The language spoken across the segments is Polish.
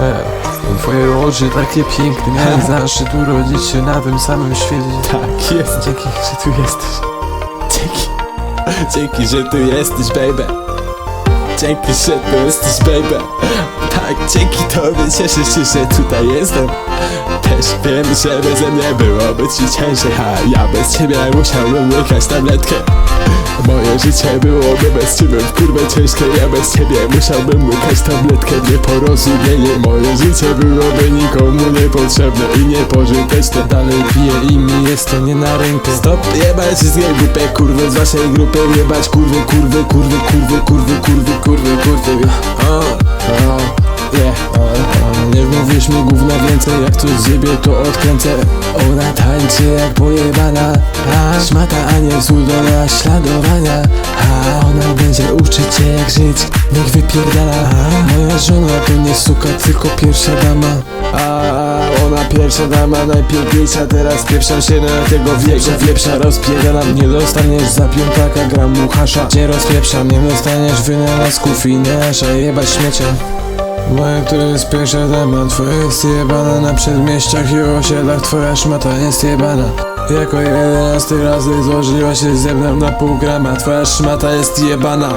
E, twoje oczy takie piękne, miałem zaszczyt urodzić się na tym samym świecie. Tak, jest. Dzięki, że tu jesteś. Dzięki. Dzięki, że tu jesteś, baby. Dzięki, że tu jesteś, baby. Tak, dzięki tobie cieszę się, że tutaj jestem. Też wiem, że beze mnie byłoby ci ciężej, a ja bez ciebie musiałbym łykać tabletkę. Moje życie byłoby bez ciebie w kurwę ciężkie Ja bez ciebie musiałbym łykać tabletkę Nieporozumienie. Moje życie byłoby nikomu niepotrzebne i niepożyteczne. Dalej piję i mi jest to nie na rękę. Stop, jebać wszystkie głupie kurwy z waszej grupy. Jebać kurwy, kurwy, kurwy, kurwy, kurwy, kurwy, kurwy, kurwy. O, o, Yeah, o, o, nie mówisz mi gówna więcej, jak coś zjebie to odkręcę. Ona tańczy jak pojebana, szmata, a nie wzór do naśladowania. A ona będzie uczyć cię jak żyć, niech wypierdala. Moja żona to nie suka, tylko pierwsza dama. A ona pierwsza dama, najpiękniejsza Teraz. Pieprzam się na tego wieprza Wieprza. Rozpierdalam Nie dostaniesz za piątaka gramu hasza Cię rozpieprzam, nie dostaniesz wynalazków i nasza jebać śmiecia Moja, która jest pierwsza dama Twoja jest jebana. Na przedmieściach i osiedlach Twoja szmata jest jebana jako jedenasty razy złożyła się ze mną na pół grama. Twoja szmata jest jebana.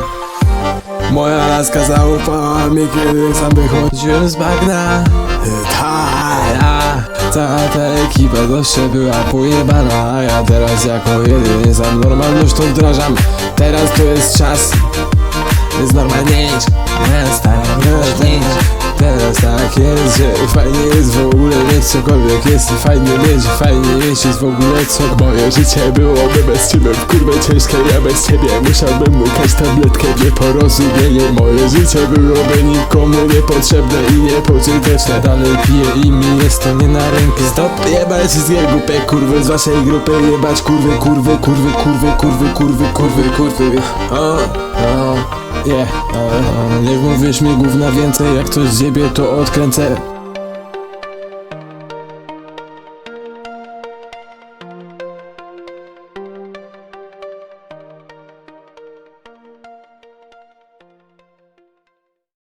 Moja laska zaufała mi, kiedy sam wychodziłem z bagna. Tak Ja, cała ta ekipa zawsze była pojebana. A ja teraz jako jedyny sam normalność to wdrażam. Teraz to jest czas. Jest normalniejszy Nie staram Teraz tak jest, że fajnie jest w ogóle mieć cokolwiek. Jest fajnie mieć, fajnie jest w ogóle co. Moje życie byłoby bez ciebie w kurwę ciężkie Ja bez ciebie. Musiałbym łykać tabletkę Nieporozumienie Moje życie byłoby nikomu niepotrzebne i niepożyteczne. Dalej piję i mi jest to nie na rękę. Stop, jebać wszystkie głupie kurwy z waszej grupy Jebać kurwy, kurwy, kurwy, kurwy, kurwy, kurwy, kurwy, kurwy. O, o, Yeah o, nie mówisz mi gówna więcej Jak coś zjebie to odkręcę